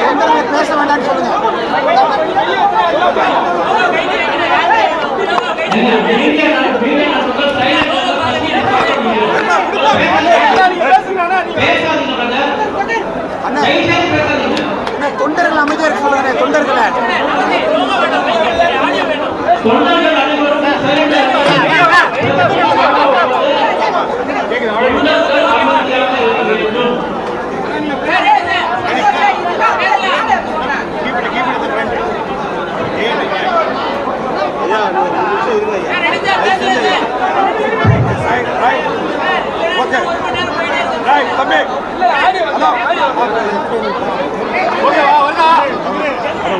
தொண்டர்களை பேச வேண்டாம்னு சொல்லுங்க. அண்ணா தொண்டர்கள் சொல்லுங்க தொண்டர்களை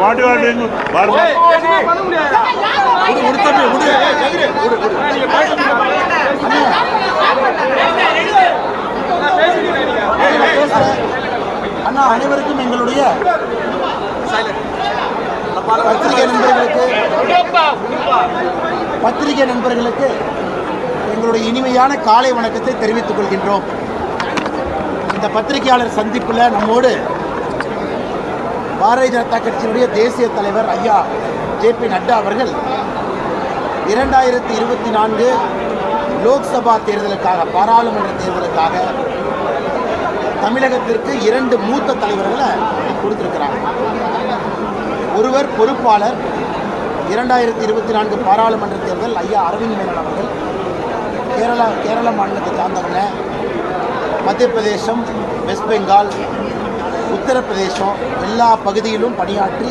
வாடி வாடி அண்ணா அனைவருக்கும் எங்களுடைய பத்திரிகை நண்பர்களுக்கு பத்திரிகை நண்பர்களுக்கு எங்களுடைய இனிமையான காலை வணக்கத்தை தெரிவித்துக் கொள்கின்றோம். இந்த பத்திரிகையாளர் சந்திப்பில் நம்மோடு பாரதிய ஜனதா கட்சியினுடைய தேசிய தலைவர் ஐயா ஜே பி நட்டா அவர்கள் இரண்டாயிரத்தி இருபத்தி நான்கு லோக்சபா தேர்தலுக்காக பாராளுமன்ற தேர்தலுக்காக தமிழகத்திற்கு இரண்டு மூத்த தலைவர்களை கொடுத்திருக்கிறாங்க ஒருவர் பொறுப்பாளர் இரண்டாயிரத்தி இருபத்தி நான்கு பாராளுமன்ற தேர்தல் ஐயா அரவிந்த் மேனன் அவர்கள் கேரளா கேரள மாநிலத்தை சார்ந்தவங்க மத்திய பிரதேசம் வெஸ்ட் பெங்கால் உத்தரப்பிரதேசம் எல்லா பகுதியிலும் பணியாற்றி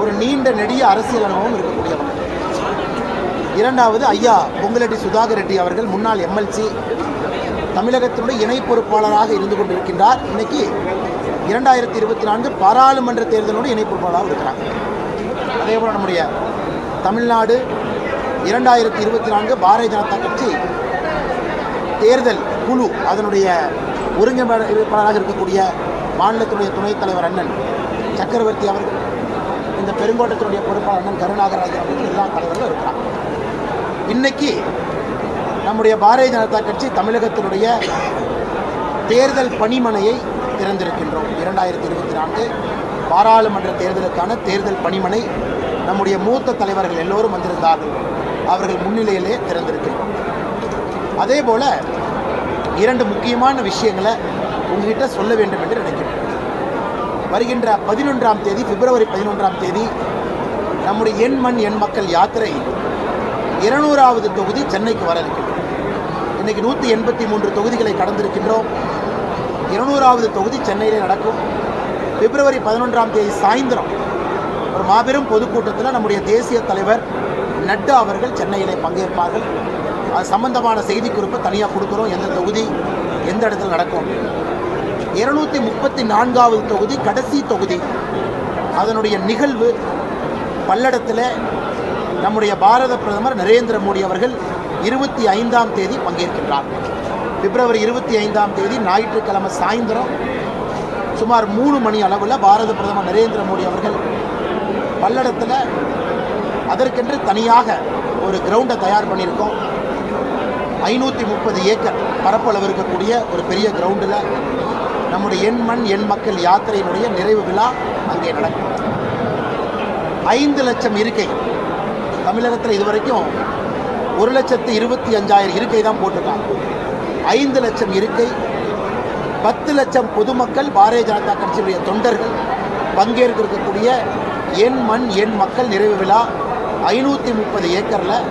ஒரு நீண்ட நெடிய அரசியல் அனுபவம் இருக்கக்கூடியவர் இரண்டாவது ஐயா பொங்கலட்டி சுதாகர் ரெட்டி அவர்கள் முன்னாள் எம்எல்சி தமிழகத்தினுடைய இணை பொறுப்பாளராக இருந்து கொண்டிருக்கின்றார். இன்னைக்கு இரண்டாயிரத்தி இருபத்தி நான்கு பாராளுமன்ற தேர்தலோடு இணை பொறுப்பாளராக இருக்கிறார். அதே போல் நம்முடைய தமிழ்நாடு இரண்டாயிரத்தி இருபத்தி நான்கு பாரதிய ஜனதா கட்சி தேர்தல் குழு அதனுடைய ஒருங்கிணைப்பாளராக இருக்கக்கூடிய மாநிலத்தினுடைய துணைத் தலைவர் அண்ணன் சக்கரவர்த்தி அவர்கள் இந்த பெருங்கோட்டத்தினுடைய பொறுப்பாளர் அண்ணன் கருணாகராஜன் அவர்கள் எல்லா தலைவர்களும் இருக்கிறாங்க. இன்னைக்கு நம்முடைய பாரதிய ஜனதா கட்சி தமிழகத்தினுடைய தேர்தல் பணிமனையை திறந்திருக்கின்றோம். இரண்டாயிரத்தி இருபத்தி நான்கு பாராளுமன்ற தேர்தலுக்கான தேர்தல் பணிமனை நம்முடைய மூத்த தலைவர்கள் எல்லோரும் வந்திருந்தார்கள். அவர்கள் முன்னிலையிலே திறந்திருக்கின்றோம். அதே போல இரண்டு முக்கியமான விஷயங்களை உங்ககிட்ட சொல்ல வேண்டும் என்று நினைக்கிறேன் வருகின்ற பதினொன்றாம் தேதி பிப்ரவரி பதினொன்றாம் தேதி நம்முடைய எண் மண் எண் மக்கள் யாத்திரை இருநூறாவது தொகுதி சென்னைக்கு வர இருக்கிறது இன்னைக்கு நூற்றி எண்பத்தி மூன்று தொகுதிகளை கடந்திருக்கின்றோம். இருநூறாவது தொகுதி சென்னையிலே நடக்கும். பிப்ரவரி பதினொன்றாம் தேதி சாயந்தரம் ஒரு மாபெரும் பொதுக்கூட்டத்தில் நம்முடைய தேசிய தலைவர் நட்டா அவர்கள் சென்னையிலே பங்கேற்பார்கள். அது சம்பந்தமான செய்திக்குறிப்பை தனியாக கொடுக்குறோம். எந்த தொகுதி எந்த இடத்துல நடக்கும். இருநூத்தி முப்பத்தி நான்காவது தொகுதி கடைசி தொகுதி. அதனுடைய நிகழ்வு பல்லடத்தில் நம்முடைய பாரத பிரதமர் நரேந்திர மோடி அவர்கள் இருபத்தி ஐந்தாம் தேதி பங்கேற்கின்றார். பிப்ரவரி இருபத்தி ஐந்தாம் தேதி ஞாயிற்றுக்கிழமை சாயந்தரம் சுமார் மூணு மணி அளவில் பாரத பிரதமர் நரேந்திர மோடி அவர்கள் பல்லடத்தில் அதற்கென்று தனியாக ஒரு கிரவுண்டை தயார் பண்ணியிருக்கோம். ஐநூற்றி முப்பது ஏக்கர் பரப்பளவு இருக்கக்கூடிய ஒரு பெரிய கிரவுண்டில் நம்முடைய எண் மண் எண் மக்கள் யாத்திரையினுடைய நிறைவு விழா அங்கே நடக்கும். ஐந்து லட்சம் இருக்கை தமிழகத்தில் இதுவரைக்கும் ஒரு லட்சத்து இருபத்தி அஞ்சாயிரம் இருக்கை தான் போட்டிருக்காங்க. ஐந்து லட்சம் இருக்கை பத்து லட்சம் பொதுமக்கள் பாரதிய ஜனதா கட்சியுடைய தொண்டர்கள் பங்கேற்க இருக்கக்கூடிய எண் மண் எண் மக்கள் நிறைவு விழா ஐநூற்றி முப்பது ஏக்கரில்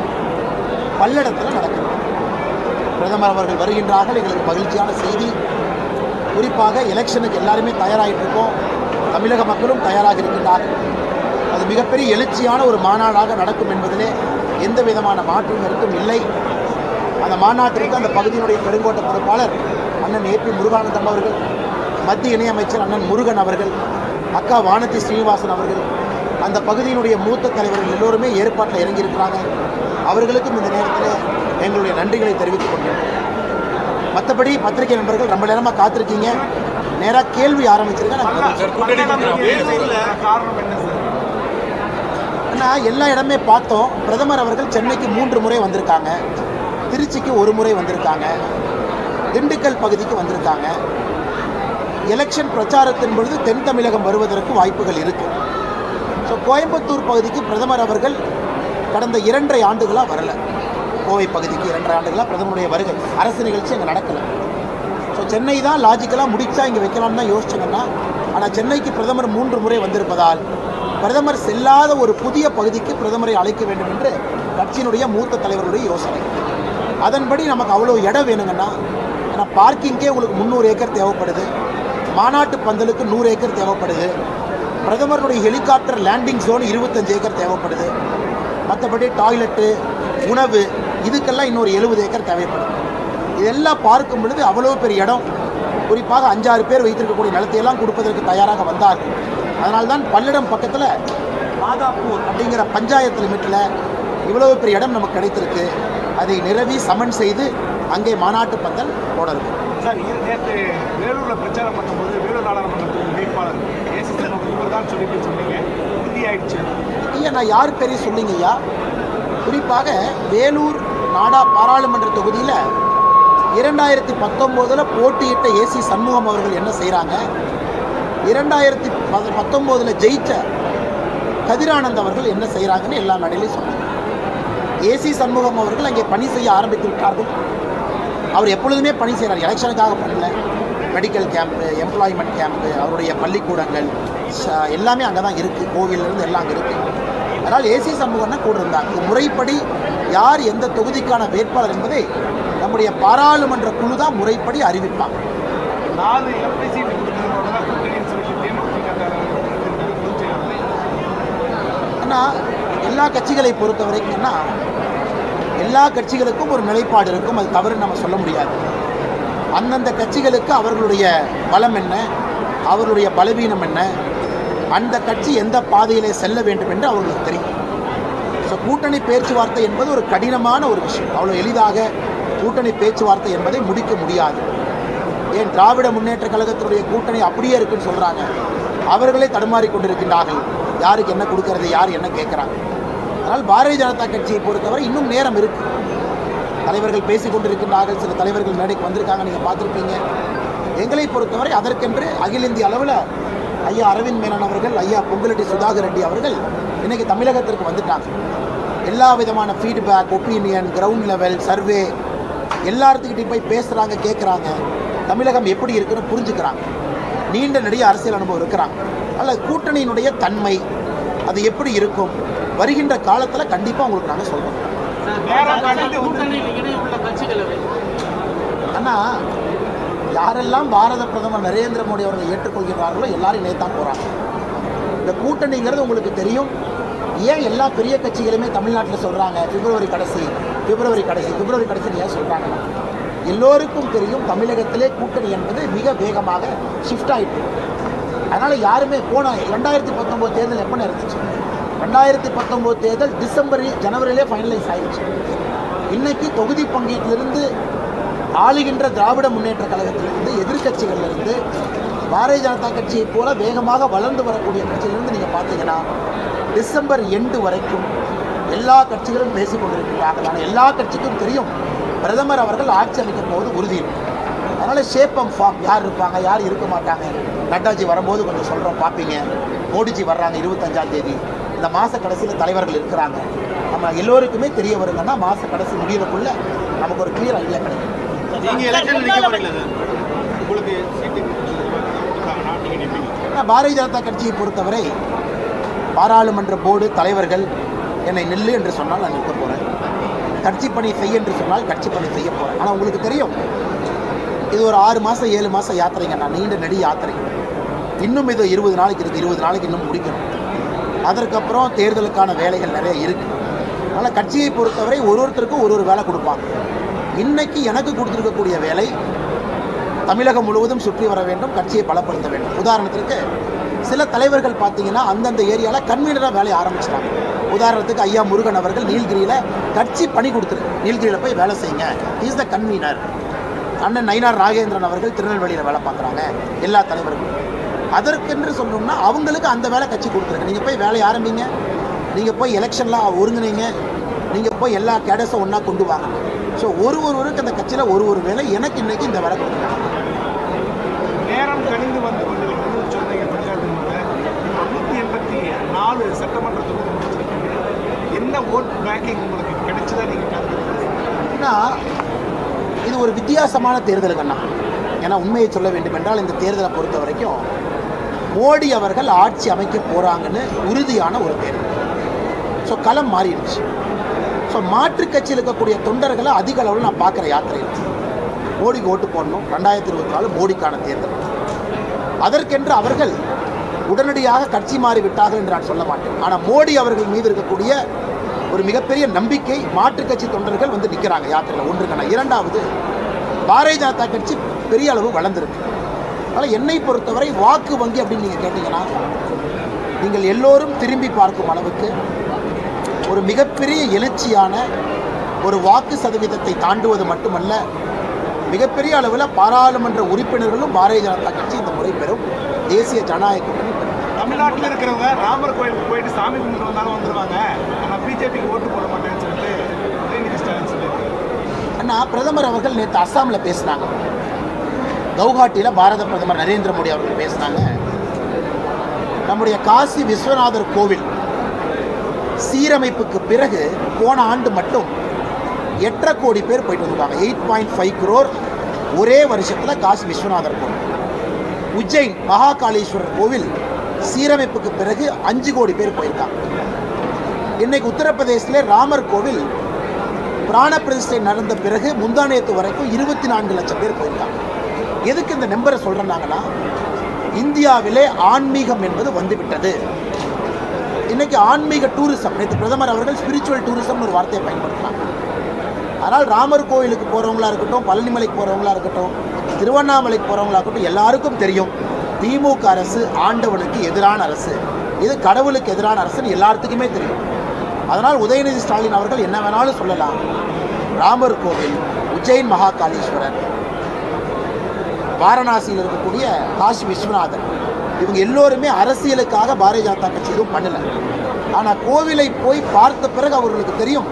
பல்லடத்தில் நடக்குது. பிரதமர் அவர்கள் வருகின்றார்கள். எங்களுக்கு மகிழ்ச்சியான செய்தி. குறிப்பாக எலெக்ஷனுக்கு எல்லாருமே தயாராகிட்டு இருக்கோம் தமிழக மக்களும் தயாராக இருக்கின்றார்கள். அது மிகப்பெரிய எழுச்சியான ஒரு மாநாடாக நடக்கும் என்பதிலே எந்த விதமான மாற்று கருத்தும் இல்லை. அந்த மாநாட்டிற்கு அந்த பகுதியினுடைய பெருங்கோட்ட பொறுப்பாளர் அண்ணன் ஏபி முருகானந்தம் அவர்கள் மத்திய இணையமைச்சர் அண்ணன் முருகன் அவர்கள் அக்கா வானதி ஸ்ரீனிவாசன் அவர்கள் அந்த பகுதியினுடைய மூத்த தலைவர்கள் எல்லோருமே ஏற்பாட்டில் இறங்கியிருக்கிறாங்க. அவர்களுக்கும் இந்த நேரத்தில் எங்களுடைய நன்றிகளை தெரிவித்துக் கொள்கிறோம் மற்றபடி பத்திரிகை நண்பர்கள் ரொம்ப நேரமாக காத்திருக்கீங்க. நேராக கேள்வி ஆரம்பிச்சிருக்கேன் ஆனால் எல்லா இடமே பார்த்தோம். பிரதமர் அவர்கள் சென்னைக்கு மூன்று முறை வந்திருக்காங்க. திருச்சிக்கு ஒரு முறை வந்திருக்காங்க. திண்டுக்கல் பகுதிக்கு வந்திருக்காங்க. எலெக்ஷன் பிரச்சாரத்தின் பொழுது தென் தமிழகம் வருவதற்கு வாய்ப்புகள் இருக்கு. ஸோ கோயம்புத்தூர் பகுதிக்கு பிரதமர் அவர்கள் கடந்த இரண்டரை ஆண்டுகளாக வரல. கோவை பகுதிக்கு இரண்டரை ஆண்டுகளாக பிரதமருடைய வருகை. அரசு நிகழ்ச்சி அங்கே நடக்கலை. ஸோ சென்னை தான் லாஜிக்கலாக முடிச்சா இங்கே வைக்கலாம்னு தான் யோசிச்சோங்கன்னா ஆனால் சென்னைக்கு பிரதமர் மூன்று முறை வந்திருப்பதால் பிரதமர் செல்லாத ஒரு புதிய பகுதிக்கு பிரதமரை அழைக்க வேண்டும் என்று கட்சியினுடைய மூத்த தலைவருடைய யோசனை. அதன்படி நமக்கு அவ்வளோ இடம் வேணுங்கன்னா ஏன்னா பார்க்கிங்கே உங்களுக்கு முந்நூறு ஏக்கர் தேவைப்படுது. மாநாட்டு பந்தலுக்கு நூறு ஏக்கர் தேவைப்படுது. பிரதமருடைய ஹெலிகாப்டர் லேண்டிங் ஜோன் இருபத்தஞ்சு ஏக்கர் தேவைப்படுது. மற்றபடி டாய்லெட்டு உணவு இதுக்கெல்லாம் இன்னொரு எழுபது ஏக்கர் தேவைப்படும். இதெல்லாம் பார்க்கும் பொழுது அவ்வளோ பெரிய இடம். குறிப்பாக அஞ்சாறு பேர் வைத்திருக்கக்கூடிய நிலத்தையெல்லாம் கொடுப்பதற்கு தயாராக வந்தார்கள். அதனால்தான் பல்லடம் பக்கத்தில் மாதாப்பூர் அப்படிங்கிற பஞ்சாயத்து லிமிட்டில் இவ்வளவு பெரிய இடம் நமக்கு கிடைத்திருக்கு. அதை நிரவி சமன் செய்து அங்கே மாநாட்டு பந்தல் போட சார் இது நேற்று வேலூரில் பிரச்சாரம் பண்ணும்போது வேலூர் நாடாளுமன்றத்தின் வேட்பாளர் இவர் தான் சொல்லிட்டு சொன்னீங்க. உறுதியாயிடுச்சு ஐயா நான் யார் பெரிய சொல்லிங்க ஐயா குறிப்பாக வேலூர் நாடா பாராளுமன்ற தொகுதியில் இரண்டாயிரத்தி பத்தொம்போதில் போட்டியிட்ட ஏசி சண்முகம் அவர்கள் என்ன செய்கிறாங்க இரண்டாயிரத்தி பத பத்தொம்போதில் ஜெயித்த கதிரானந்த் அவர்கள் என்ன செய்கிறாங்கன்னு எல்லா நடையிலையும் சொன்னாங்க. ஏசி சண்முகம் அவர்கள் அங்கே பணி செய்ய ஆரம்பித்து விட்டார்கள். அவர் எப்பொழுதுமே பணி செய்கிறார் எலெக்ஷனுக்காக பண்ணல. மெடிக்கல் கேம்ப்பு எம்ப்ளாய்மெண்ட் கேம்ப்பு அவருடைய பள்ளிக்கூடங்கள் ச- எல்லாமே அங்கே தான் இருக்குது கோவிலிருந்து எல்லாம் அங்கே இருக்குது அதனால் ஏசி சண்முகம்னா கூட இருந்தாங்க இது முறைப்படி யார் எந்த தொகுதிக்கான வேட்பாளர் என்பதை நம்முடைய பாராளுமன்ற குழு தான் முறைப்படி அறிவிப்பாங்க. ஆனால் எல்லா கட்சிகளை பொறுத்த வரைக்கும்னா எல்லா கட்சிகளுக்கும் ஒரு நிலைப்பாடு இருக்கும். அது தவறு நம்ம சொல்ல முடியாது. அந்தந்த கட்சிகளுக்கு அவர்களுடைய பலம் என்ன? அவர்களுடைய பலவீனம் என்ன? அந்த கட்சி எந்த பாதையிலே செல்ல வேண்டும் என்று அவர்களுக்கு தெரியும். ஸோ கூட்டணி பேச்சுவார்த்தை என்பது ஒரு கடினமான ஒரு விஷயம். அவ்வளோ எளிதாக கூட்டணி பேச்சுவார்த்தை என்பதை முடிக்க முடியாது. ஏன்? திராவிட முன்னேற்ற கழகத்தினுடைய கூட்டணி அப்படியே இருக்குன்னு சொல்கிறாங்க அவர்களே தடுமாறி கொண்டிருக்கின்றார்கள். யாருக்கு என்ன கொடுக்கறது யார் என்ன கேட்குறாங்க? அதனால் பாரதிய ஜனதா கட்சியை பொறுத்தவரை இன்னும் நேரம் இருக்குது தலைவர்கள் பேசிக் கொண்டிருக்கின்றார்கள். சில தலைவர்கள் மேடைக்கு வந்திருக்காங்க நீங்கள் பார்த்துருப்பீங்க. எங்களை பொறுத்தவரை அதற்கென்று அகில இந்திய அளவில் ஐயா அரவிந்த் மேனன் அவர்கள் ஐயா பொங்கலட்டி சுதாகர் ரெட்டி அவர்கள் இன்னைக்கு தமிழகத்திற்கு வந்துட்டாங்க. எல்லா விதமான feedback opinion ground level survey எல்லாத்துக்கிட்டையும் போய் பேசுகிறாங்க கேட்குறாங்க தமிழகம் எப்படி இருக்குன்னு புரிஞ்சுக்கிறாங்க. நீண்ட நெடிய அரசியல் அனுபவம் இருக்கிறாங்க. அதில் கூட்டணியினுடைய தன்மை அது எப்படி இருக்கும்? வருகின்ற காலத்தில் கண்டிப்பாக உங்களுக்கு நாங்கள் சொல்கிறோம் அண்ணா யாரெல்லாம் பாரத பிரதமர் நரேந்திர மோடி அவர்களை ஏற்றுக்கொள்கிறார்களோ எல்லாரும் இணையத்தான் போகிறாங்க இந்த கூட்டணிங்கிறது உங்களுக்கு தெரியும். ஏன் எல்லா பெரிய கட்சிகளுமே தமிழ்நாட்டில் சொல்கிறாங்க பிப்ரவரி கடைசி பிப்ரவரி கடைசி பிப்ரவரி கடைசி ஏன் சொல்கிறாங்கன்னா எல்லோருக்கும் தெரியும் தமிழகத்திலே கூட்டணி என்பது மிக வேகமாக ஷிஃப்ட் ஆகிட்டு அதனால் யாருமே போன ரெண்டாயிரத்தி பத்தொம்போது தேர்தல் எப்போ நடந்துச்சு? ரெண்டாயிரத்தி பத்தொம்போது தேர்தல் டிசம்பரில் ஜனவரியிலே ஃபைனலைஸ் ஆகிடுச்சு இன்னைக்கு தொகுதி பங்கீட்டிலிருந்து ஆளுகின்ற திராவிட முன்னேற்ற கழகத்திலிருந்து எதிர்கட்சிகளிலிருந்து பாரதிய ஜனதா கட்சியை போல வேகமாக வளர்ந்து வரக்கூடிய கட்சியிலிருந்து நீங்கள் பார்த்தீங்கன்னா டிசம்பர் எண்டு வரைக்கும் எல்லா கட்சிகளும் பேசிக் கொண்டிருக்கிறார்கள். ஆனால் எல்லா கட்சிக்கும் தெரியும் பிரதமர் அவர்கள் ஆட்சி அமைக்கும் போது உறுதி அதனால் ஷேப் அண்ட் ஃபார்ம் யார் இருப்பாங்க யார் இருக்க மாட்டாங்க? நட்டாஜி வரும்போது கொஞ்சம் சொல்கிறோம் பார்ப்பீங்க. மோடிஜி வர்றாங்க இருபத்தஞ்சாம் தேதி. இந்த மாத கடைசியில் தலைவர்கள் இருக்கிறாங்க. நம்ம எல்லோருக்குமே தெரிய வருங்கன்னா மாத கடைசி முடியறக்குள்ளே நமக்கு ஒரு கிளியர் ஐடியா கிடைக்கும். நீங்க எலெக்ஷன் நிக்க போறீங்களா சார். உங்களுக்கு சீட்டு பாரதிய ஜனதா கட்சியை பொறுத்தவரை பாராளுமன்ற போர்டு தலைவர்கள் என்னை நில்லு என்று சொன்னால் நான் நிற்க போகிறேன் கட்சி பணி செய்ய என்று சொன்னால் கட்சி பணி செய்ய போகிறேன் ஆனால் உங்களுக்கு தெரியும் இது ஒரு ஆறு மாதம் ஏழு மாதம் யாத்திரைங்க. நான் நீண்ட நெடி யாத்திரை. இன்னும் இது இருபது நாளைக்கு இருக்குது இருபது நாளைக்கு இன்னும் முடிக்கணும். அதற்கப்புறம் தேர்தலுக்கான வேலைகள் நிறைய இருக்குது அதனால் கட்சியை பொறுத்தவரை ஒரு ஒருத்தருக்கும் ஒரு ஒரு வேலை கொடுப்பாங்க. இன்னைக்கு எனக்கு கொடுத்துருக்கக்கூடிய வேலை தமிழகம் முழுவதும் சுற்றி வர வேண்டும் கட்சியை பலப்படுத்த வேண்டும். உதாரணத்திற்கு சில தலைவர்கள் பார்த்தீங்கன்னா அந்தந்த ஏரியாவில் கன்வீனராக வேலையை ஆரம்பிச்சிட்டாங்க உதாரணத்துக்கு ஐயா முருகன் அவர்கள் நீலகிரியில் கட்சி பணி கொடுத்துருக்கு நீலகிரியில் போய் வேலை செய்யுங்க. இஸ் த கன்வீனர் அண்ணன் நயினார் ராகேந்திரன் அவர்கள் திருநெல்வேலியில் வேலை பார்க்குறாங்க எல்லா தலைவர்களும். அதற்கென்று சொல்லணும்னா அவங்களுக்கு அந்த வேலை கட்சி கொடுத்துருக்கு. நீங்கள் போய் வேலையை ஆரம்பிங்க. நீங்கள் போய் எலெக்ஷன்லாம் ஒருங்கினீங்க நீங்கள் போய் எல்லா கேடஸும் ஒன்றா கொண்டு வாங்க. ஸோ ஒரு ஒருவருக்கு அந்த கட்சியில் ஒரு ஒரு வேலை எனக்கு இன்னைக்கு இந்த வேலை கொடுத்துருக்காங்க நேரம் கணிந்து வந்து கொண்டிருக்கிறது. சொன்னீங்க நூற்றி எண்பத்தி நாலு சட்டமன்ற தொகுதி என்ன ஓட் பேங்கிங் உங்களுக்கு கிடைச்சதா நீங்கள் ஏன்னா இது ஒரு வித்தியாசமான தேர்தல் கண்ணா ஏன்னா உண்மையை சொல்ல வேண்டும் என்றால் இந்த தேர்தலை பொறுத்த வரைக்கும் மோடி அவர்கள் ஆட்சி அமைக்க போகிறாங்கன்னு உறுதியான ஒரு தேர்தல். ஸோ களம் மாறிடுச்சு. ஸோ மாற்றுக் கட்சியில் இருக்கக்கூடிய தொண்டர்களை அதிக அளவில் நான் பார்க்குற யாத்திரையில். மோடிக்கு ஓட்டு போடணும். ரெண்டாயிரத்தி இருபத்தி நாலு மோடிக்கான தேர்தல். அதற்கென்று அவர்கள் உடனடியாக கட்சி மாறி விட்டார்கள் என்று நான் சொல்ல மாட்டேன். ஆனால் மோடி அவர்கள் மீது இருக்கக்கூடிய ஒரு மிகப்பெரிய நம்பிக்கை மாற்றுக் கட்சி தொண்டர்கள் வந்து நிற்கிறாங்க யாத்திரையில் ஒன்று இரண்டாவது பாரதிய ஜனதா கட்சி பெரிய அளவு வளர்ந்துருக்கு. அதனால் என்னை பொறுத்தவரை வாக்கு வங்கி அப்படின்னு நீங்கள் கேட்டிங்கன்னா நீங்கள் எல்லோரும் திரும்பி பார்க்கும் அளவுக்கு ஒரு மிகப்பெரிய எழுச்சியான ஒரு வாக்கு சதவீதத்தை தாண்டுவது மட்டுமல்ல மிகப்பெரிய அளவில் பாராளுமன்ற உறுப்பினர்களும் பாரதிய ஜனதா கட்சி இந்த முறை பெறும் தேசிய ஜனநாயக கூட்டணி தமிழ்நாட்டில் இருக்கிறவங்க ராமர் கோயிலுக்கு போயிட்டு சாமி கும்பிட்டு வந்தாலும் வந்துருவாங்க. ஆனால் பிஜேபிக்கு ஓட்டு போட மாட்டேன்னு சொல்லிட்டு அண்ணா பிரதமர் அவர்கள் நேற்று அஸ்ஸாமில் பேசினாங்க. கவுஹாட்டியில் பாரத பிரதமர் நரேந்திர மோடி அவர்கள் பேசினாங்க. நம்முடைய காசி விஸ்வநாதர் கோவில் சீரமைப்புக்கு பிறகு போன ஆண்டு மட்டும் எட்டரை கோடி பேர் போயிட்டு வந்திருக்காங்க. எயிட் பாயிண்ட் ஃபைவ் குரோர் ஒரே வருஷத்தில் காசி விஸ்வநாதர் கோவில். உஜ்ஜைன் மகாகாளீஸ்வரர் கோவில் சீரமைப்புக்கு பிறகு அஞ்சு கோடி பேர் போயிருக்காங்க. இன்னைக்கு உத்தரப்பிரதேசத்தில் ராமர் கோவில் பிராண பிரதிஷ்டை நடந்த பிறகு முந்தானேத்து வரைக்கும் இருபத்தி நான்கு லட்சம் பேர் போயிருக்காங்க. எதுக்கு இந்த நம்பரை சொல்கிறாங்கன்னா இந்தியாவிலே ஆன்மீகம் என்பது வந்துவிட்டது. இன்னைக்கு ஆன்மீக டூரிசம் நேற்று பிரதமர் அவர்கள் ஸ்பிரிச்சுவல் டூரிசம்னு ஒரு வார்த்தையை பயன்படுத்துறாங்க அதனால் ராமர் கோயிலுக்கு போகிறவங்களா இருக்கட்டும் பழனிமலைக்கு போகிறவங்களா இருக்கட்டும் திருவண்ணாமலைக்கு போகிறவங்களா இருக்கட்டும் எல்லாருக்கும் தெரியும் திமுக அரசு ஆண்டவனுக்கு எதிரான அரசு. இது கடவுளுக்கு எதிரான அரசுன்னு எல்லாத்துக்குமே தெரியும். அதனால் உதயநிதி ஸ்டாலின் அவர்கள் என்ன வேணாலும் சொல்லலாம். ராமர் கோவில் உஜ்ஜைன் மகாகாளீஸ்வரர் வாரணாசியில் இருக்கக்கூடிய காசி விஸ்வநாதன் இவங்க எல்லோருமே அரசியலுக்காக பாரதிய ஜனதா கட்சி எதுவும் பண்ணல. ஆனால் கோவிலை போய் பார்த்த பிறகு அவர்களுக்கு தெரியும்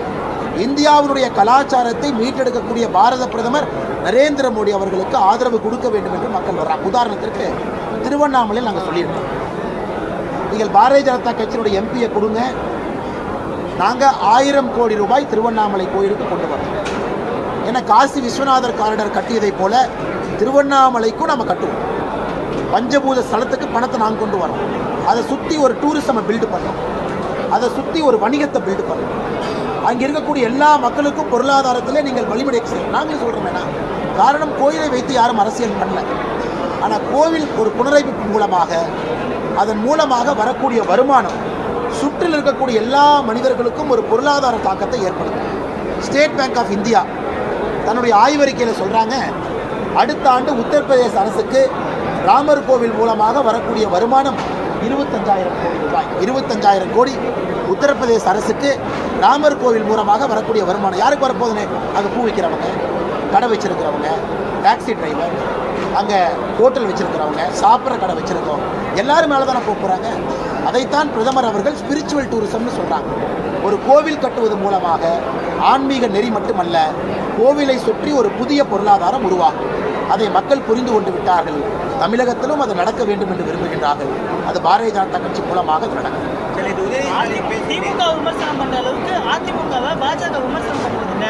இந்தியாவினுடைய கலாச்சாரத்தை மீட்டெடுக்கக்கூடிய பாரத பிரதமர் நரேந்திர மோடி அவர்களுக்கு ஆதரவு கொடுக்க வேண்டும் என்று மக்கள் வர்றாங்க. உதாரணத்திற்கு திருவண்ணாமலையில் நாங்கள் சொல்லியிருக்கோம். நீங்கள் பாரதிய ஜனதா கட்சியினுடைய எம்பியை கொடுங்க. நாங்கள் ஆயிரம் கோடி ரூபாய் திருவண்ணாமலை கோயிலுக்கு கொண்டு வரோம். ஏன்னா காசி விஸ்வநாதர் காரிடர் கட்டியதைப் போல திருவண்ணாமலைக்கும் நம்ம கட்டுவோம். பஞ்சபூத ஸ்தலத்துக்கு பணத்தை நாங்கள் கொண்டு வரோம் அதை சுற்றி ஒரு டூரிசமை பில்டு பண்ணோம். அதை சுற்றி ஒரு வணிகத்தை பில்டு பண்ணோம். அங்கே இருக்கக்கூடிய எல்லா மக்களுக்கும் பொருளாதாரத்தில் நீங்கள் வழிமுறை செய்யணும். நாங்களும் சொல்கிறோம் வேணா காரணம் கோயிலை வைத்து யாரும் அரசியல் பண்ணல. ஆனால் கோவில் ஒரு புனரமைப்பு மூலமாக அதன் மூலமாக வரக்கூடிய வருமானம் சுற்றில் இருக்கக்கூடிய எல்லா மனிதர்களுக்கும் ஒரு பொருளாதார தாக்கத்தை ஏற்படுத்தும். ஸ்டேட் பேங்க் ஆஃப் இந்தியா தன்னுடைய ஆய்வறிக்கையில் சொல்கிறாங்க அடுத்த ஆண்டு உத்தரப்பிரதேச அரசுக்கு ராமர் கோவில் மூலமாக வரக்கூடிய வருமானம் இருபத்தஞ்சாயிரம் கோடி ரூபாய். இருபத்தஞ்சாயிரம் கோடி உத்தரப்பிரதேச அரசுக்கு ராமர் கோவில் மூலமாக வரக்கூடிய வருமானம். யாருக்கு வரப்போகுதுன்னு? அங்கே பூ விற்கிறவங்க கடை வச்சிருக்கிறவங்க டாக்ஸி டிரைவர் அங்கே ஹோட்டல் வச்சுருக்கிறவங்க சாப்பிட்ற கடை வச்சுருக்கோம். எல்லோரும் மேலே தானே போக போகிறாங்க அதைத்தான் பிரதமர் அவர்கள் ஸ்பிரிச்சுவல் டூரிசம்னு சொல்கிறாங்க ஒரு கோவில் கட்டுவது மூலமாக ஆன்மீக நெறி மட்டுமல்ல கோவிலை சுற்றி ஒரு புதிய பொருளாதாரம் உருவாகும். அதை மக்கள் புரிந்து கொண்டு விட்டார்கள். தமிழகத்திலும் அது நடக்க வேண்டும் என்று விரும்புகின்றார்கள். அது பாரதிய ஜனதா கட்சி மூலமாக அது நடக்கும். திமுக விமர்சனம் பண்ற அளவுக்கு அதிமுகவை பாஜக விமர்சனம் பண்றது இல்ல.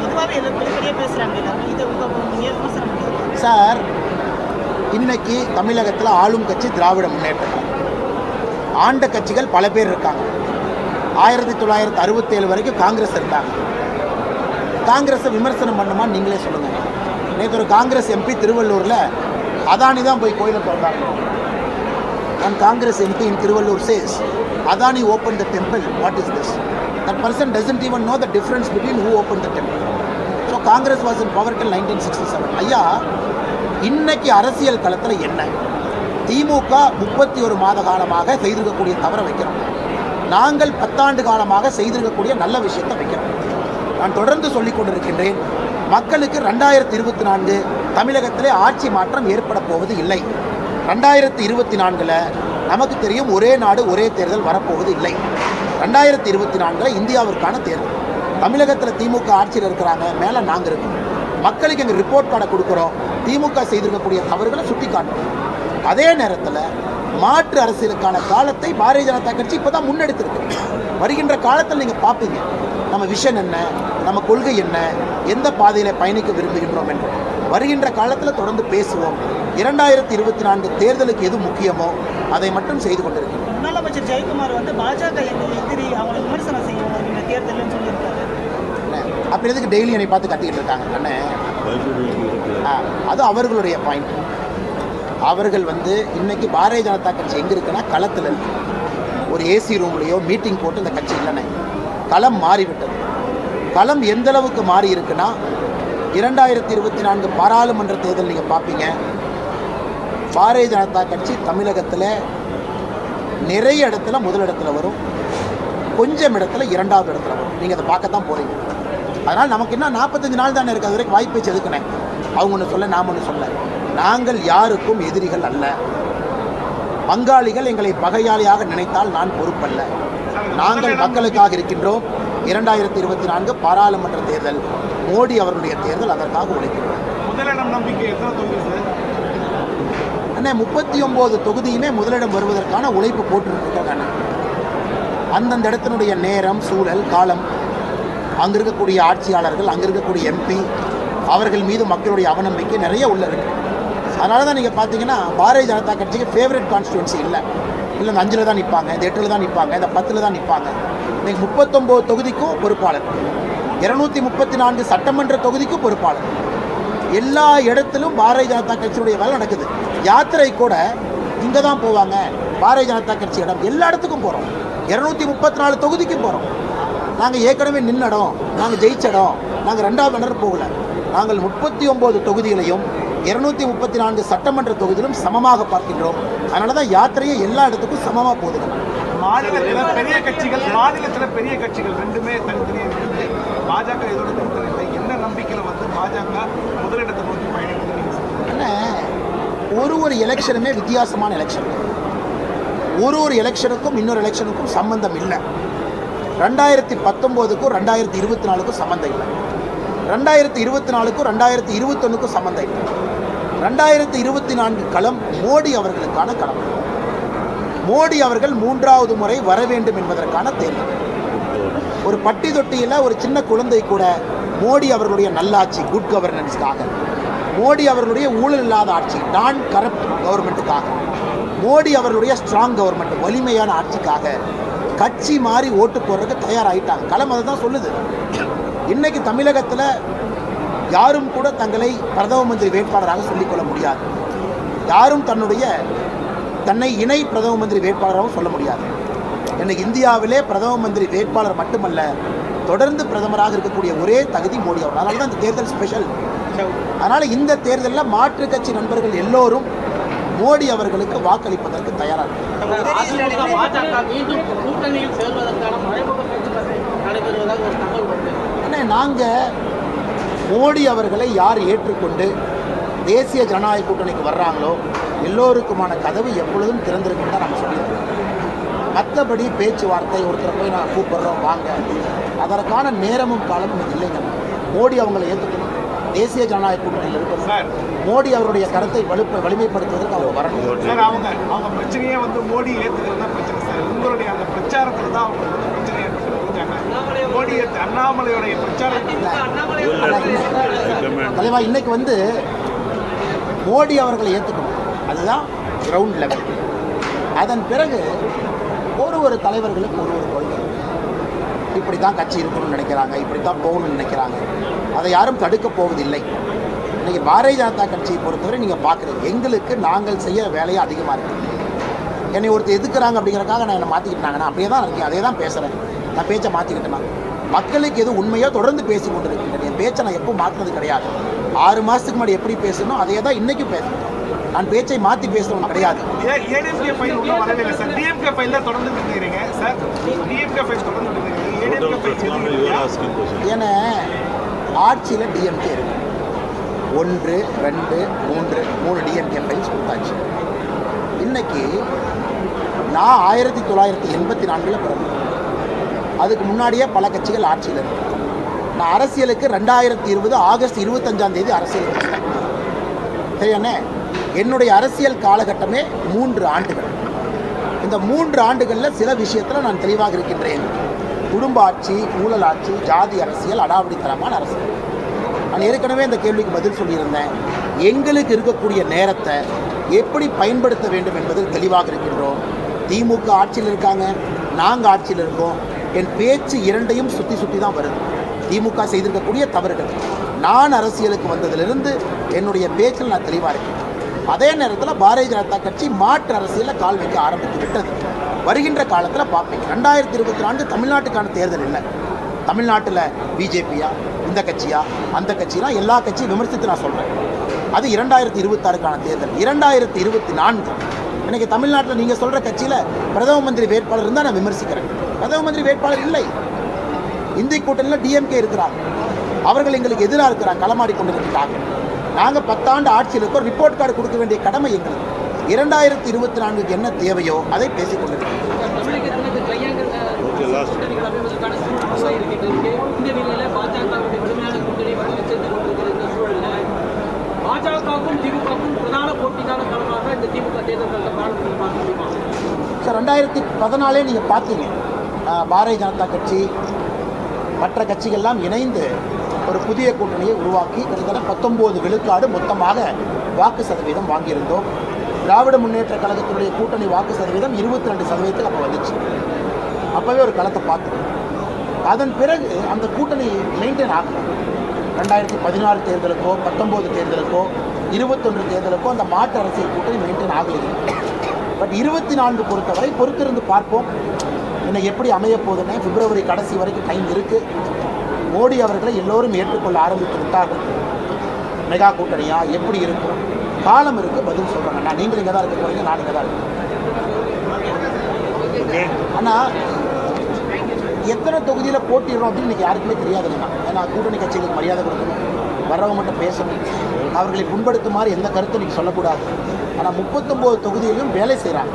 பொதுவாகவே எல்லாரும் வெளிப்படையா பேசுறாங்க இதை விமர்சனம் சார் இன்னைக்கு தமிழகத்தில் ஆளும் கட்சி திராவிட முன்னேற்ற கழகம் ஆண்ட கட்சிகள் பல பேர் இருக்காங்க. ஆயிரத்தி தொள்ளாயிரத்தி அறுபத்தேழு வரைக்கும் காங்கிரஸ் இருந்தாங்க. காங்கிரஸை விமர்சனம் பண்ணுமா நீங்களே சொல்லுங்கள் நேற்று ஒரு காங்கிரஸ் எம்பி திருவள்ளூரில் அதானி தான் போய் கோயிலை திறந்தாங்க. And Congress MP in Thiruvallur says Adani open the temple what is this that person doesn't even know the difference between who open the temple so Congress was in power till nineteen sixty seven ஐயா இன்னைக்கு அரசியல் களத்தில் என்ன? திமுக முப்பத்தி ஒரு மாத காலமாக செய்திருக்கக்கூடிய தவற வைக்கிறோம். நாங்கள் பத்தாண்டு காலமாக செய்திருக்கக்கூடிய நல்ல விஷயத்தை வைக்கிறோம். நான் தொடர்ந்து சொல்லிக் கொண்டிருக்கின்றேன் மக்களுக்கு ரெண்டாயிரத்தி இருபத்தி நான்கு தமிழகத்திலே ஆட்சி மாற்றம் ஏற்பட போவது இல்லை. ரெண்டாயிரத்தி இருபத்தி நான்கில் நமக்கு தெரியும் ஒரே நாடு ஒரே தேர்தல் வரப்போவது இல்லை. ரெண்டாயிரத்தி இருபத்தி நான்கில் இந்தியாவிற்கான தேர்தல். தமிழகத்தில் திமுக ஆட்சியில் இருக்கிறாங்க மேலே நாங்கள் இருக்கோம். மக்களுக்கு எங்கள் ரிப்போர்ட் கார்டை கொடுக்குறோம் திமுக செய்திருக்கக்கூடிய தவறுகளை சுட்டி காட்டுறோம் அதே நேரத்தில் மாற்று அரசியலுக்கான காலத்தை பாரதிய ஜனதா கட்சி இப்போ தான் முன்னெடுத்திருக்கு. வருகின்ற காலத்தில் நீங்கள் பார்ப்பீங்க நம்ம விஷன் என்ன? நம்ம கொள்கை என்ன? எந்த பாதையில் பயணிக்க விரும்புகின்றோம் என்று. வருகின்ற காலத்தில் தொடர்ந்து பேசுவோம். இரண்டாயிரத்தி இருபத்தி நான்கு தேர்தலுக்கு எது முக்கியமோ அதை மட்டும் செய்து கொண்டிருக்கிறோம். முன்னாள் அமைச்சர் ஜெயக்குமார் வந்து பாஜக எதிரி அவங்களை விமர்சனம் செய்யணும் இந்த தேர்தல்னு சொல்லியிருக்காரு. அப்படி எதுக்கு டெய்லி என்னை பார்த்து கத்திக்கிட்டு இருக்காங்க? அண்ணே. ஆ, அது அவர்களுடைய பாயிண்ட் அவர்கள் வந்து இன்னைக்கு பாரதிய ஜனதா கட்சி எங்கே இருக்குன்னா களத்தில் இருக்கு. ஒரு ஏசி ரூம்லேயோ மீட்டிங் போட்டு இந்த கட்சி இல்லைண்ணே. களம் மாறிவிட்டது. களம் எந்த அளவுக்கு மாறி இருக்குன்னா இரண்டாயிரத்தி இருபத்தி நான்கு பாராளுமன்ற தேர்தல் நீங்கள் பார்ப்பீங்க பாரதிய ஜனதா கட்சி தமிழகத்தில் நிறைய இடத்துல முதலிடத்தில் வரும். கொஞ்சம் இடத்துல இரண்டாவது இடத்துல வரும். நீங்கள் அதை பார்க்கத்தான் போகிறீங்க அதனால் நமக்கு இன்னும் நாற்பத்தஞ்சு நாள் தானே இருக்குது அது வரைக்கும் வாய்ப்பை செதுக்கினேன் அவங்க ஒன்று சொல்ல நாம் ஒன்று சொல்ல. நாங்கள் யாருக்கும் எதிரிகள் அல்ல. பங்காளிகள் எங்களை பகையாளியாக நினைத்தால் நான் பொறுப்பல்ல. நாங்கள் மக்களுக்காக இருக்கின்றோம். இரண்டாயிரத்தி இருபத்தி நான்கு பாராளுமன்ற தேர்தல். மோடி அவர்களுடைய தேர்தல் அதற்காக உழைக்கின்றோம் முதலிடம் நம்பிக்கை அண்ணே முப்பத்தி ஒம்பது தொகுதியுமே முதலிடம் வருவதற்கான உழைப்பு போட்டுருக்கோம் அண்ணே. அந்தந்த இடத்தினுடைய நேரம் சூழல் காலம் அங்கே இருக்கக்கூடிய ஆட்சியாளர்கள் அங்கே இருக்கக்கூடிய எம்பி அவர்கள் மீது மக்களுடைய அவநம்பிக்கை நிறைய உள்ள இருக்கு. அதனால தான் நீங்கள் பார்த்தீங்கன்னா பாரதிய ஜனதா கட்சிக்கு ஃபேவரட் கான்ஸ்டியூன்சி இல்லை. இல்லை இந்த அஞ்சில் தான் நிற்பாங்க இந்த எட்டில் தான் நிற்பாங்க இந்த பத்தில் தான் நிற்பாங்க இன்னைக்கு முப்பத்தொம்போது தொகுதிக்கும் பொறுப்பாளர். இருநூத்தி முப்பத்தி நான்கு சட்டமன்ற தொகுதிக்கும் பொறுப்பாளர். எல்லா இடத்திலும் பாரதிய ஜனதா கட்சியுடைய வேலை நடக்குது. யாத்திரை கூட இங்கே தான் போவாங்க. பாரதிய ஜனதா கட்சி இடம். எல்லா இடத்துக்கும் போகிறோம் இரநூத்தி முப்பத்தி நாலு தொகுதிக்கும் போகிறோம் நாங்கள் ஏற்கனவே நின்ன இடம் நாங்கள் ஜெயிச்ச இடம் நாங்கள் ரெண்டாவது இடம் போகல. நாங்கள் முப்பத்தி ஒம்பது தொகுதிகளையும் இருநூத்தி முப்பத்தி நான்கு சட்டமன்ற தொகுதியிலும் சமமாக பார்க்கின்றோம். அதனால தான் யாத்திரையை எல்லா இடத்துக்கும் சமமாக போகுது. மாநிலத்தில் பெரிய கட்சிகள் மாநிலத்தில் பெரிய கட்சிகள் ரெண்டுமே தனித்தனியாக இருக்குது பாஜக இதோட தனித்தனி இல்லை. என்ன நம்பிக்கையில் வந்து பாஜக முதலிடத்தை நோக்கி பயணிக்கிறது என்ன ஒரு ஒரு எலெக்ஷனுமே வித்தியாசமான எலெக்ஷன். ஒரு ஒரு எலெக்ஷனுக்கும் இன்னொரு எலெக்ஷனுக்கும் சம்பந்தம் இல்லை. ரெண்டாயிரத்தி பத்தொம்போதுக்கும் ரெண்டாயிரத்தி இருபத்தி நாலுக்கும் சம்மந்தம் இல்லை. ரெண்டாயிரத்தி இருபத்தி நாலுக்கும் ரெண்டாயிரத்தி இருபத்தொன்னுக்கும் சம்மந்தம் இல்லை. ரெண்டாயிரத்தி இருபத்தி நான்கு களம் மோடி அவர்களுக்கான களம். மோடி அவர்கள் மூன்றாவது முறை வர வேண்டும் என்பதற்கான தேர்வு. ஒரு பட்டி தொட்டியில் ஒரு சின்ன குழந்தை கூட மோடி அவர்களுடைய நல்லாட்சி குட் கவர்னன்ஸ்க்காக மோடி அவர்களுடைய ஊழல் இல்லாத ஆட்சி நான் கரப்ட் கவர்மெண்ட்டுக்காக மோடி அவர்களுடைய ஸ்ட்ராங் கவர்மெண்ட் வலிமையான ஆட்சிக்காக கட்சி மாறி ஓட்டு போடுறதுக்கு தயாராகிட்டாங்க களம் அதை தான் சொல்லுது. இன்னைக்கு தமிழகத்தில் யாரும் கூட தங்களை பிரதம மந்திரி வேட்பாளராக சொல்லிக்கொள்ள முடியாது. யாரும் தன்னுடைய தன்னை இணை பிரதம மந்திரி வேட்பாளராகவும் சொல்ல முடியாது. எனக்கு இந்தியாவிலே பிரதம மந்திரி வேட்பாளர் மட்டுமல்ல தொடர்ந்து பிரதமராக இருக்கக்கூடிய ஒரே தகுதி மோடி அவர். அதனால தான் இந்த தேர்தல் ஸ்பெஷல் அதனால் இந்த தேர்தலில் மாற்று கட்சி நண்பர்கள் எல்லோரும் மோடி அவர்களுக்கு வாக்களிப்பதற்கு தயாராக இருக்காங்க. நாங்கள் மோடி அவர்களை யார் ஏற்றுக்கொண்டு தேசிய ஜனநாயக கூட்டணிக்கு வர்றாங்களோ எல்லோருக்குமான கதவு எப்பொழுதும் திறந்திருக்குன்னு தான் நம்ம சொல்லியிருக்கோம். மற்றபடி பேச்சுவார்த்தை ஒருத்தரை போய் நான் கூப்பிடுறோம் வாங்க அதற்கான நேரமும் காலமும் இல்லைங்க மோடி அவங்களை ஏற்றுக்கணும் தேசிய ஜனநாயக கூட்டணியில் இருக்கிறோம் சார். மோடி அவருடைய கருத்தை வலுப்ப வலிமைப்படுத்துவதற்கு அவங்க வரணும். சார் அவங்க அவங்க பிரச்சனையே வந்து மோடி ஏத்துக்கிறது தான் பிரச்சனை சார். உங்களுடைய அந்த பிரச்சாரத்துல தான் அவங்க வந்து பிரச்சனை ஏற்பட்டு மோடி அண்ணாமலையுடைய பிரச்சாரம் தலைவா இன்னைக்கு வந்து மோடி அவர்களை ஏற்றுக்கணும் அதுதான் கிரவுண்ட் லெவல் அதன் பிறகு ஒரு ஒரு தலைவர்களுக்கு ஒரு ஒரு கொள்கை. இப்படி தான் கட்சி இருக்கணும்னு நினைக்கிறாங்க இப்படி தான் போகணும்னு நினைக்கிறாங்க. அதை யாரும் தடுக்க போவதில்லை. இன்றைக்கி பாரதிய ஜனதா கட்சியை பொறுத்தவரை நீங்கள் பார்க்குறீங்க எங்களுக்கு நாங்கள் செய்ய வேலையை அதிகமாக இருக்குது என்னை ஒருத்தர் எதுக்குறாங்க அப்படிங்கிறக்காக நான் என்னை மாற்றிக்கிட்டாங்க நான் அப்படியே தான் இருக்கேன் அதே தான் பேசுகிறேன் நான் பேச்சை மாற்றிக்கிட்டேன் மக்களுக்கு எது உண்மையோ தொடர்ந்து பேசி கொண்டு இருக்கின்றேன் என் பேச்சை நான் எப்போ மாற்றினது கிடையாது. ஆறு மாதத்துக்கு முன்னாடி எப்படி பேசணும் அதே தான் இன்றைக்கும் பேசுகிறேன் நான் பேச்சை மாற்றி பேசுகிறவன் கிடையாது. ஏன்னா ஆட்சியில் டிஎம்கே இருக்கு. ஒன்று ரெண்டு மூன்று மூணு டிஎம்கே ஃபைல்ஸ் கொடுத்தாச்சு. இன்னைக்கு நான் ஆயிரத்தி தொள்ளாயிரத்தி எண்பத்தி நான்கில் பிறந்தேன். அதுக்கு முன்னாடியே பல கட்சிகள் ஆட்சியில் இருக்கு. நான் அரசியலுக்கு ரெண்டாயிரத்தி இருபது ஆகஸ்ட் இருபத்தஞ்சாம் தேதி அரசியலுக்கு சரியாண்ணே என்னுடைய அரசியல் காலகட்டமே மூன்று ஆண்டுகள். இந்த மூன்று ஆண்டுகளில் சில விஷயத்தில் நான் தெளிவாக இருக்கின்றேன். குடும்ப ஆட்சி ஊழல் ஆட்சி ஜாதி அரசியல் அடாவடித்தனமான அரசியல். நான் ஏற்கனவே இந்த கேள்விக்கு பதில் சொல்லியிருந்தேன். எங்களுக்கு இருக்கக்கூடிய நேரத்தை எப்படி பயன்படுத்த வேண்டும் என்பதில் தெளிவாக இருக்கின்றோம். திமுக ஆட்சியில் இருக்காங்க நாங்கள் ஆட்சியில் இருக்கோம். என் பேச்சு இரண்டையும் சுற்றி சுற்றி தான் வருது. திமுக செய்திருக்கக்கூடிய தவறுகள். நான் அரசியலுக்கு வந்ததிலிருந்து என்னுடைய பேச்சில் நான் தெளிவாக இருக்கேன் அதே நேரத்தில் பாரதிய ஜனதா கட்சி மாற்று அரசியலில் கால் வைக்க ஆரம்பித்து விட்டது. வருகின்ற காலத்தில் பார்ப்பீங்க ரெண்டாயிரத்தி இருபத்தி நான்கு தமிழ்நாட்டுக்கான தேர்தல் இல்லை தமிழ்நாட்டில் பிஜேபியா இந்த கட்சியா அந்த கட்சினா எல்லா கட்சியும் விமர்சித்து நான் சொல்கிறேன் அது இரண்டாயிரத்தி இருபத்தாறுக்கான தேர்தல். இரண்டாயிரத்தி இருபத்தி நான்கு. எனக்கு தமிழ்நாட்டில் நீங்கள் சொல்கிற கட்சியில் பிரதம மந்திரி வேட்பாளர் இருந்தால் நான் விமர்சிக்கிறேன். பிரதம மந்திரி வேட்பாளர் இல்லை. இந்திய கூட்டணியில் டிஎம்கே இருக்கிறாங்க. அவர்கள் எங்களுக்கு எதிராக இருக்கிறாங்க களமாடி கொண்டிருக்கிறாங்க. நாங்கள் பத்தாண்டு ஆட்சியில் இருக்கோம் ரிப்போர்ட் கார்டு கொடுக்க வேண்டிய கடமை எங்களுக்கு. இரண்டாயிரத்தி இருபத்தி நான்குக்கு என்ன தேவையோ அதை பேசிக் கொண்டிருக்கிறோம். பாஜகவுக்கும் திமுகவுக்கும் பிரதான போட்டிக்கான களமாக இந்த திமுக தேர்தல் களத்தை பார்க்க முடியுமா சார் ரெண்டாயிரத்தி பதினாலே நீங்கள் பார்த்தீங்க. பாரதிய ஜனதா கட்சி மற்ற கட்சிகள்லாம் இணைந்து ஒரு புதிய கூட்டணியை உருவாக்கி கிட்டத்தட்ட பத்தொம்போது விழுக்காடு மொத்தமாக வாக்கு சதவீதம் வாங்கியிருந்தோம். திராவிட முன்னேற்ற கழகத்தினுடைய கூட்டணி வாக்கு சதவீதம் இருபத்தி ரெண்டு சதவீதத்தில் அப்போ வந்துச்சு. அப்போவே ஒரு களத்தை பார்த்தோம். அதன் பிறகு அந்த கூட்டணி மெயின்டைன் ஆகணும் ரெண்டாயிரத்தி பதினாறு தேர்தலுக்கோ பத்தொம்போது தேர்தலுக்கோ இருபத்தொன்று தேர்தலுக்கோ அந்த மாற்று அரசியல் கூட்டணி மெயின்டைன் ஆகலைங்க பட் இருபத்தி நான்கு பொறுத்தவரை பொறுத்திருந்து பார்ப்போம். இன்னைக்கு எப்படி அமைய போகுதுன்னு பிப்ரவரி கடைசி வரைக்கும் டைம் இருக்குது மோடி அவர்களை எல்லோரும் ஏற்றுக்கொள்ள ஆரம்பித்து விட்டார்கள் மெகா கூட்டணியா? எப்படி இருக்கும்? காலம் இருக்குது பதில் சொல்கிறாங்க நான் நீங்கள் இங்கே தான் இருக்க போகிறீங்க நான் இங்கே தான் இருக்கேன் ஆனால் எத்தனை தொகுதியில் போட்டிடுறோம் அப்படின்னு இன்னைக்கு யாருக்குமே தெரியாதுங்கண்ணா ஏன்னா கூட்டணி கட்சிகளுக்கு மரியாதை கொடுக்கணும். வர்றவங்க மட்டும் பேசணும். அவர்களை புண்படுத்துமாறு எந்த கருத்தும் இன்னைக்கு சொல்லக்கூடாது. ஆனால் முப்பத்தொம்போது தொகுதியிலும் வேலை செய்கிறாங்க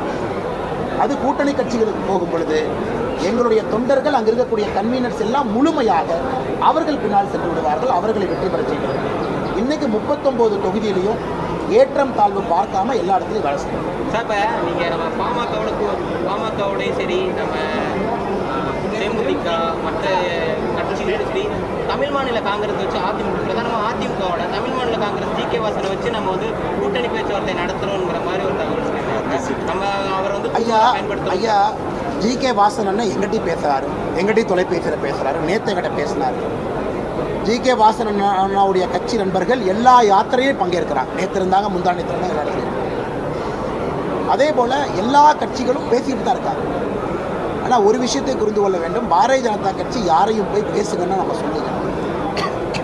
அது கூட்டணி கட்சிகளுக்கு போகும் பொழுது எங்களுடைய தொண்டர்கள் அங்கே இருக்கக்கூடிய கன்வீனர்ஸ் எல்லாம் முழுமையாக அவர்கள் பின்னால் சென்று விடுவார்கள் அவர்களை வெற்றி பெற செய்வார்கள். இன்னைக்கு முப்பத்தொம்போது தொகுதியிலையும் ஏற்றம் தாழ்வு பார்க்காம எல்லா இடத்துலையும் வேலை செய்யணும். சார் இப்போ நீங்கள் நம்ம பாமகவோட கு- சரி நம்ம தேமுதிக மற்ற கட்சிகளும் சரி தமிழ் மாநில காங்கிரஸ் வச்சு அதிமுக பிரதானமாக அதிமுகவோட தமிழ் மாநில காங்கிரஸ் ஜி கே வாசனை வச்சு நம்ம வந்து கூட்டணி பேச்சுவார்த்தை நடத்துகிறோங்கிற மாதிரி ஒரு தகவல் ஐயா ஐயா ஜி கே வாசன் அண்ணன் எங்கிட்டையும் பேசுகிறாரு எங்கிட்டையும் தொலைபேசியில் பேசுகிறாரு நேற்று எங்கிட்ட பேசினார். ஜி கே வாசன் அண்ணா அண்ணாவுடைய கட்சி நண்பர்கள் எல்லா யாத்திரையும் பங்கேற்கிறாங்க. நேற்று இருந்தாங்க முந்தா நேற்று இருந்தாங்க அதே போல் எல்லா கட்சிகளும் பேசிக்கிட்டு தான் இருக்காங்க. ஆனால் ஒரு விஷயத்தை புரிந்து கொள்ள வேண்டும். பாரதிய ஜனதா கட்சி யாரையும் போய் பேசுங்கன்னு நம்ம சொல்லுங்க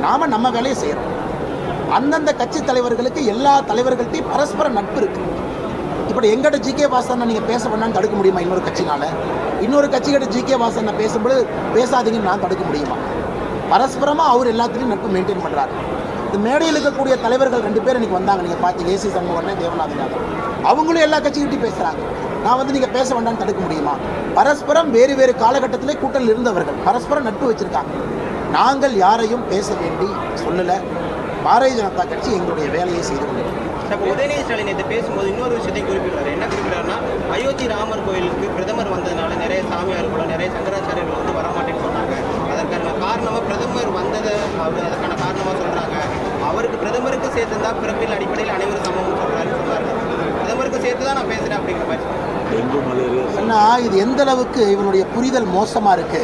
நாம் நம்ம வேலையை செய்கிறோம் அந்தந்த கட்சி தலைவர்களுக்கு எல்லா தலைவர்கள்ட்டையும் பரஸ்பர நட்பு இருக்குது இப்படி எங்கிட்ட ஜிகே வாசனை நீங்கள் பேச வேணாம்னு தடுக்க முடியுமா இன்னொரு கட்சினால்? இன்னொரு கட்சிகிட்ட ஜிகே வாசனை பேசும்போது பேசாதீங்கன்னு நான் தடுக்க முடியுமா? பரஸ்பரமாக அவர் எல்லாத்துலேயும் நட்பு மெயின்டைன் பண்ணுறாரு இந்த மேடையில் இருக்கக்கூடிய தலைவர்கள் ரெண்டு பேர் எனக்கு வந்தாங்க. நீங்கள் பார்த்து ஏசி சண்முகண்ணே தேவநாதன் அவங்களும் எல்லா கட்சிக்கிட்டையும் பேசுகிறாங்க நான் வந்து நீங்கள் பேச வேண்டாம்னு தடுக்க முடியுமா? பரஸ்பரம் வேறு வேறு காலகட்டத்திலே கூட்டல் இருந்தவர்கள். பரஸ்பரம் நட்பு வச்சுருக்காங்க. நாங்கள் யாரையும் பேச வேண்டி சொல்லலை. பாரதிய ஜனதா கட்சி எங்களுடைய வேலையை செய்து கொண்டிருக்கிறோம் இப்போ உதயநிதி ஸ்டாலின் நேற்று பேசும்போது இன்னொரு விஷயத்தையும் குறிப்பிடுறாரு. என்ன குறிப்பிடாருன்னா அயோத்தி ராமர் கோயிலுக்கு பிரதமர் வந்ததுனால நிறைய சாமியார்களும் நிறைய சங்கராச்சாரியர்கள் வந்து வரமாட்டேன்னு சொன்னாங்க. அதற்கான காரணமாக பிரதமர் வந்ததை அவர் அதற்கான காரணமாக சொல்கிறாங்க அவருக்கு பிரதமருக்கு சேர்த்துருந்தா பிறப்பில் அடிப்படையில் அனைவரும் சமம்னு சொல்கிறாரு சொன்னாரு. பிரதமருக்கு சேர்த்து தான் நான் பேசுகிறேன் அப்படிங்கிற மாதிரி அண்ணா இது எந்த அளவுக்கு இவனுடைய புரிதல் மோசமாக இருக்கு?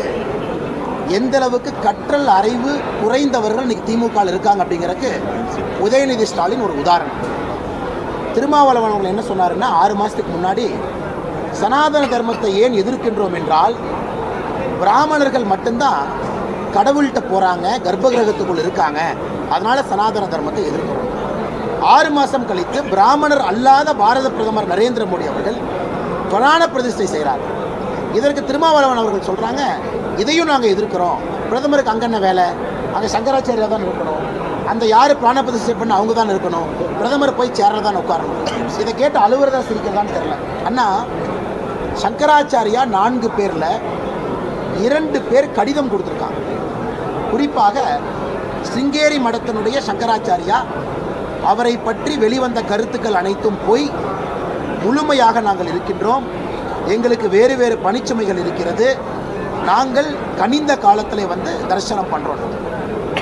எந்த அளவுக்கு கற்றல் அறிவு குறைந்தவர்கள் இன்னைக்கு திமுக இருக்காங்க அப்படிங்கிறதுக்கு உதயநிதி ஸ்டாலின் ஒரு உதாரணம். திருமாவளவன் அவர்கள் என்ன சொன்னாருன்னா ஆறு மாதத்துக்கு முன்னாடி சனாதன தர்மத்தை ஏன் எதிர்க்கின்றோம் என்றால் பிராமணர்கள் மட்டும்தான் கடவுள்கிட்ட போகிறாங்க கர்ப்பகிரகத்துக்குள் இருக்காங்க. அதனால் சனாதன தர்மத்தை எதிர்க்கிறோம். ஆறு மாதம் கழித்து பிராமணர் அல்லாத பாரத பிரதமர் நரேந்திர மோடி அவர்கள் பிராண பிரதிஷ்டை செய்கிறார் இதற்கு திருமாவளவன் அவர்கள் சொல்கிறாங்க இதையும் நாங்கள் எதிர்க்கிறோம். பிரதமருக்கு அங்கே என்ன வேலை? அங்கே சங்கராச்சாரியா தான் இருக்கணும். அந்த யார் பிராண பிரதிஷ்டை பண்ண அவங்க தான் இருக்கணும். பிரதமர் போய் சேரில் தான் உட்காரணும். இதை கேட்டு அழுவுறதா சிரிக்கிறதான்னு தெரியல. அண்ணா சங்கராச்சாரியா நான்கு பேரில் இரண்டு பேர் கடிதம் கொடுத்துருக்காங்க. குறிப்பாக சிங்கேரி மடத்தினுடைய சங்கராச்சாரியா அவரை பற்றி வெளிவந்த கருத்துக்கள் அனைத்தும் போய் முழுமையாக நாங்கள் இருக்கின்றோம். எங்களுக்கு வேறு வேறு பணிச்சுமைகள் இருக்கிறது. நாங்கள் கனிந்த காலத்தில் வந்து தரிசனம் பண்ணுறோம்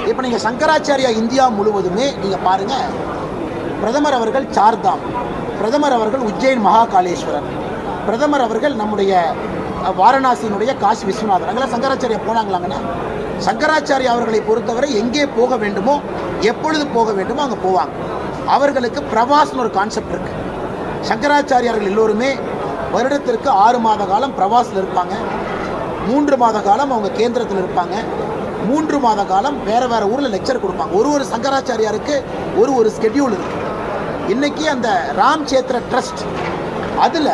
இப்போ நீங்கள் சங்கராச்சாரியா இந்தியா முழுவதுமே நீங்கள் பாருங்கள் பிரதமர் அவர்கள் சார்தாம் பிரதமர் அவர்கள் உஜ்ஜைன் மகாகாலேஸ்வரர் பிரதமர் அவர்கள் நம்முடைய வாரணாசியினுடைய காசி விஸ்வநாதர். அங்கெல்லாம் சங்கராச்சாரியா போனாங்களாங்கண்ணா? சங்கராச்சாரியா அவர்களை பொறுத்தவரை எங்கே போக வேண்டுமோ எப்பொழுது போக வேண்டுமோ அங்கே போவாங்க. அவர்களுக்கு பிரவாஸ்னு ஒரு கான்செப்ட் இருக்குது சங்கராச்சாரியார்கள் எல்லோருமே வருடத்திற்கு ஆறு மாத காலம் பிரவாஸில் இருப்பாங்க. மூன்று மாத காலம் அவங்க கேந்திரத்தில் இருப்பாங்க. மூன்று மாத காலம் வேறு வேறு ஊரில் லெக்சர் கொடுப்பாங்க. ஒரு ஒரு சங்கராச்சாரியாருக்கு ஒரு ஒரு ஸ்கெட்யூல் இருக்குது இன்னைக்கு அந்த ராம் சேத்திர ட்ரஸ்ட் அதில்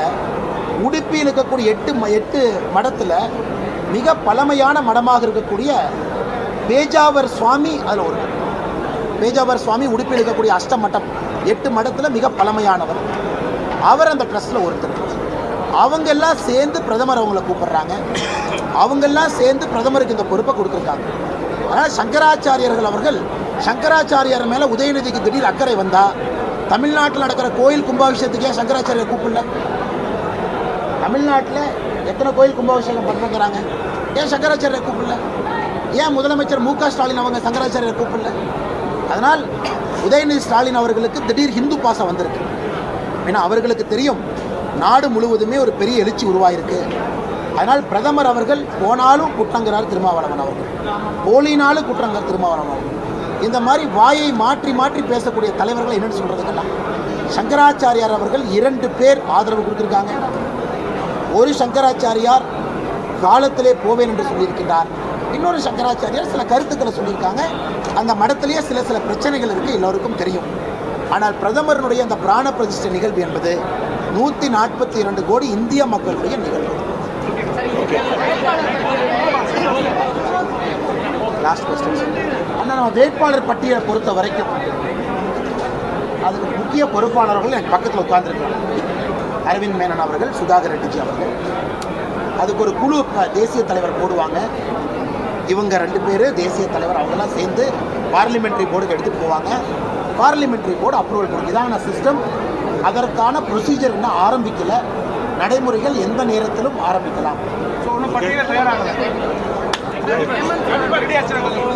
உடுப்பியில் இருக்கக்கூடிய எட்டு ம எட்டு மடத்தில் மிக பழமையான மடமாக இருக்கக்கூடிய பேஜாவர் சுவாமி அதில் ஒரு பேஜாவர் சுவாமி உடுப்பில் இருக்கக்கூடிய அஷ்டமட்டம் எட்டு மடத்தில் மிக பழமையானவர். அவர் அந்த ட்ரஸ்ட்டில் ஒருத்தர். அவங்க எல்லாம் சேர்ந்து பிரதமர் அவங்கள கூப்பிடுறாங்க. அவங்கெல்லாம் சேர்ந்து பிரதமருக்கு இந்த பொறுப்பை கொடுத்துருக்காங்க. அதனால் சங்கராச்சாரியர்கள் அவர்கள் சங்கராச்சாரியார் மேலே உதயநிதிக்கு திடீர் அக்கறை வந்தால் தமிழ்நாட்டில் நடக்கிற கோயில் கும்பாபிஷேகத்துக்கு ஏன் சங்கராச்சாரியர் கூப்பிடல? தமிழ்நாட்டில் எத்தனை கோயில் கும்பாபிஷேகம் பண்ணுறாங்க ஏன் சங்கராச்சாரியரை கூப்பிடல? ஏன் முதலமைச்சர் மு ஸ்டாலின் அவங்க சங்கராச்சாரியரை கூப்பிடல? அதனால் உதயநிதி ஸ்டாலின் அவர்களுக்கு திடீர் ஹிந்து பாசம் வந்திருக்கு. ஏன்னா அவர்களுக்கு தெரியும் நாடு முழுவதுமே ஒரு பெரிய எழுச்சி உருவாயிருக்கு. அதனால் பிரதமர் அவர்கள் போனாலும் குற்றங்கிறார் திருமாவளவன் அவர்கள். போலினாலும் குற்றங்கிறார் திருமாவளவன் அவர்கள். இந்த மாதிரி வாயை மாற்றி மாற்றி பேசக்கூடிய தலைவர்களை என்னென்னு சொல்கிறதுக்கெல்லாம் சங்கராச்சாரியார் அவர்கள் இரண்டு பேர் ஆதரவு கொடுத்துருக்காங்க. ஒரு சங்கராச்சாரியார் காலத்திலே போவேன் என்று சொல்லியிருக்கின்றார். இன்னொரு சங்கராச்சாரியார் சில கருத்துக்களை சொல்லியிருக்காங்க. அந்த மடத்திலேயே சில சில பிரச்சனைகள் இருக்குது எல்லோருக்கும் தெரியும். ஆனால் பிரதமருடைய அந்த பிராண பிரதிஷ்டை நிகழ்வு என்பது நூற்றி நாற்பத்தி இரண்டு கோடி இந்திய மக்களுடைய நிகழ்வு. லாஸ்ட் கொஸ்டின் ஆனால் நம்ம வேட்பாளர் பட்டியலை பொறுத்த வரைக்கும் அதுக்கு முக்கிய பொறுப்பாளர்கள் எனக்கு பக்கத்தில் உட்கார்ந்துருக்காங்க. அரவிந்த் மேனன் அவர்கள் சுதாகர் ரெட்டிஜி அவர்கள். அதுக்கு ஒரு குழு தேசிய தலைவர் போடுவாங்க. இவங்க ரெண்டு பேர் தேசிய தலைவர் அவங்கெல்லாம் சேர்ந்து பார்லிமெண்ட்ரி போர்டுக்கு எடுத்துகிட்டு போவாங்க. பார்லிமெண்ட்ரி போர்டு அப்ரூவல் கொடுக்கும் இதான சிஸ்டம் அதற்கான ப்ரொசீஜர் இன்னும் ஆரம்பிக்கலை. நடைமுறைகள் எந்த நேரத்திலும் ஆரம்பிக்கலாம். ஸோ ஒன்றும் பட்டியல